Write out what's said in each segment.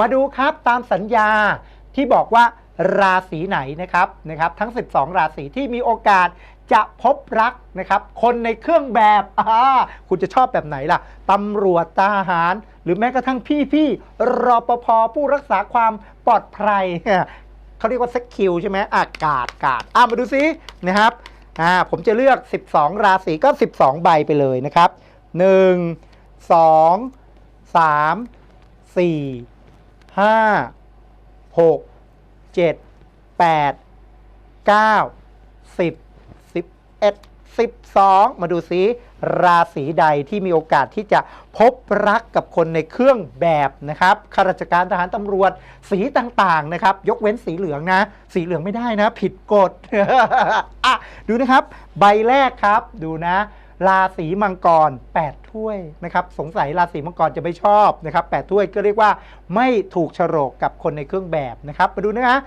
มาดูครับตามสัญญาที่บอกว่าราศีไหนนะครับนะครับทั้ง 12 ราศีที่มีโอกาสจะพบรักนะครับคนในเครื่องแบบอ่าคุณจะชอบแบบไหนล่ะตำรวจทหาร หรือแม้กระทั่งพี่ๆรอปภผู้รักษาความปลอดภัยเขาเรียกว่าสกิลใช่ไหมอากาศกาดอะมาดูซินะครับอ่าผมจะเลือก 12 ราศีก็ 12 ใบไปเลยนะครับ 1 2 3 4 5 6 7 8 9 10 11 12มาดูซิราศีใดที่มีโอกาสที่จะพบรักกับคนในเครื่องแบบนะครับข้าราชการทหารตำรวจสีต่างๆนะครับ ยกเว้นสีเหลืองนะ สีเหลืองไม่ได้นะ ผิดกฎอะดูนะครับ ใบแรกครับดูนะ ราศีมังกร 8 ถ้วยนะครับสงสัยราศีมังกรจะไม่ชอบนะครับ8ถ้วยก็เรียกว่าไม่ถูกโฉลกกับคนในเครื่องแบบนะครับมาดูนะฮะ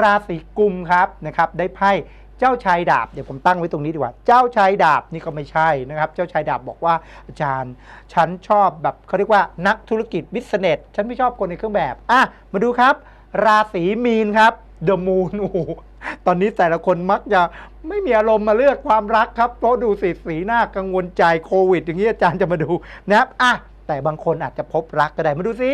ราศีกุมครับนะครับได้ไพ่เจ้าชายดาบเดี๋ยวผมตั้งไว้ตรงนี้ดีกว่า เจ้าชายดาบนี่ก็ไม่ใช่นะครับ เจ้าชายดาบบอกว่าอาจารย์ ฉันชอบแบบเขาเรียกว่านักธุรกิจบิสเนสฉันไม่ชอบคนในเครื่องแบบอะมาดูครับ ราศีมีนครับเดอะมูนโอ้ ตอนนี้แต่ละคนมักจะไม่มีอารมณ์มาเลือกความรักครับ เพราะดูสีสีหน้ากังวลใจโควิด อย่างนี้อาจารย์จะมาดูนะครับอะแต่บางคนอาจจะพบรักก็ได้ มาดูซิ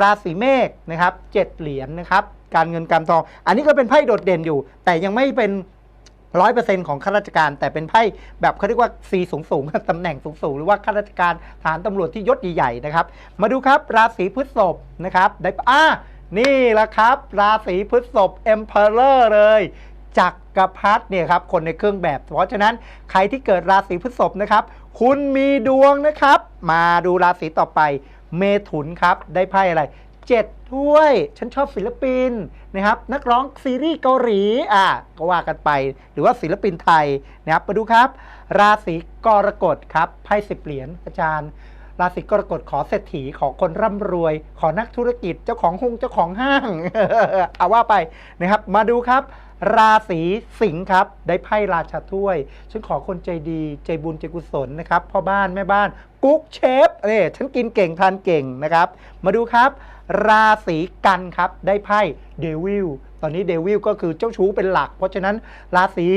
ราศีเมษนะครับเจ็ดเหรียญนะครับ การเงินการทอง อันนี้ก็เป็นไพ่โดดเด่นอยู่ แต่ยังไม่เป็นร้อยเปอร์เซ็นต์ของข้าราชการ แต่เป็นไพ่แบบเขาเรียกว่าซีสูงสูงๆตำแหน่งสูงสูงๆหรือว่าข้าราชการฐานตำรวจที่ยศใหญ่ๆนะครับ มาดูครับราศีพฤษภนะครับได้อ่า นี่แหละครับ ราศีพฤษภ Emperor เลยจักรพรรดิเนี่ยครับคนในเครื่องแบบ เพราะฉะนั้นใครที่เกิดราศีพฤษภนะครับ คุณมีดวงนะครับ มาดูราศีต่อไป เมถุนครับ ได้ไพ่อะไรเจ็ดถ้วย ฉันชอบศิลปินนะครับ นักร้องซีรีส์เกาหลีอะก็ว่ากันไป หรือว่าศิลปินไทยนะครับมาดูครับ ราศีกรกฎครับไพ่สิบเหรียญอาจารย์ ราศีกรกฎขอเศรษฐีขอคนร่ำรวย ขอนักธุรกิจเจ้าของหุ้งเจ้าของห้าง เอาว่าไปนะครับ มาดูครับ ราศีสิงห์ครับ ได้ไพ่ราชาถ้วย ฉันขอคนใจดี ใจบุญใจกุศลนะครับพ่อบ้านแม่บ้าน กุ๊กเชฟเอ้ยฉันกินเก่งทานเก่งนะครับ มาดูครับ ราศีกันครับ ได้ไพ่เดวิลตอนนี้เดวิลก็คือเจ้าชู้เป็นหลัก เพราะฉะนั้นราศี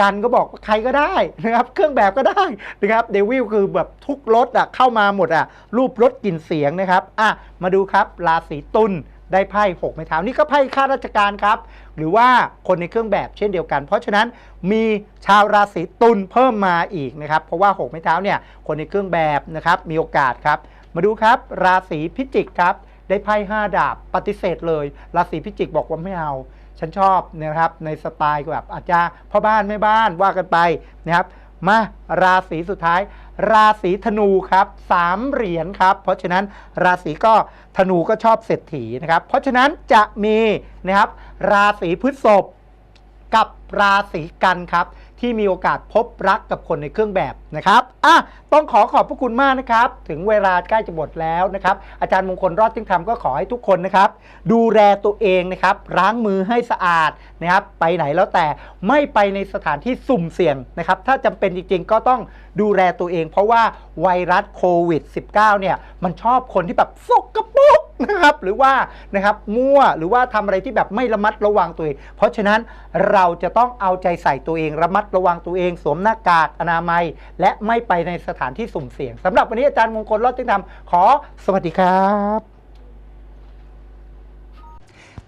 กันก็บอกว่าใครก็ได้นะครับ เครื่องแบบก็ได้นะครับเดวิลคือแบบทุกรถอะเข้ามาหมดอะรูปรถกลิ่นเสียงนะครับอะมาดูครับ ราศีตุล ได้ไพ่หกไม้เท้านี่ก็ไพ่ข้าราชการครับ หรือว่าคนในเครื่องแบบเช่นเดียวกัน เพราะฉะนั้นมีชาวราศีตุลเพิ่มมาอีกนะครับ เพราะว่าหกไม้เท้าเนี่ยคนในเครื่องแบบนะครับมีโอกาสครับ มาดูครับ ราศีพิจิกครับได้ไพ่ห้าดาบปฏิเสธเลย ราศีพิจิกบอกว่าไม่เอาฉันชอบนะครับในสไตล์แบบอาจจะพ่อบ้านแม่บ้านว่ากันไปนะครับมาราศีสุดท้าย ราศีธนูครับสามเหรียญครับ เพราะฉะนั้นราศีก็ธนูก็ชอบเศรษฐีนะครับ เพราะฉะนั้นจะมีนะครับราศีพฤษภ กับราศีกันครับ ที่มีโอกาสพบรักกับคนในเครื่องแบบนะครับอะต้องขอขอบพระคุณมากนะครับ ถึงเวลาใกล้จะหมดแล้วนะครับ อาจารย์มงคลรอดทิ้งธรรมก็ขอให้ทุกคนนะครับ ดูแลตัวเองนะครับล้างมือให้สะอาดนะครับ ไปไหนแล้วแต่ไม่ไปในสถานที่สุ่มเสี่ยงนะครับ ถ้าจำเป็นจริงๆ ก็ต้องดูแลตัวเอง เพราะว่าไวรัสโควิด -19 เนี่ยมันชอบคนที่แบบสกป นะครับหรือว่านะครับมั่วหรือว่าทำอะไรที่แบบไม่ระมัดระวังตัวเอง เพราะฉะนั้นเราจะต้องเอาใจใส่ตัวเอง ระมัดระวังตัวเอง สวมหน้ากากอนามัย และไม่ไปในสถานที่สุ่มเสี่ยงสำหรับวันนี้อาจารย์มงคลรอดทิ้งธรรมขอสวัสดีครับ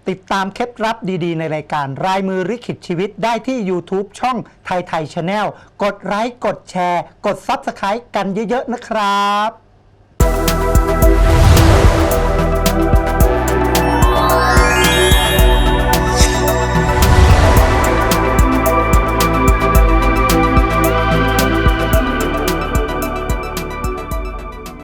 ติดตามเคล็ดลับดีๆ ในรายการรายมือริขิตชีวิตได้ที่ YouTube ช่องไทยไทยชาแนลกดไลค์กดแชร์ กด Subscribe กันเยอะๆนะครับ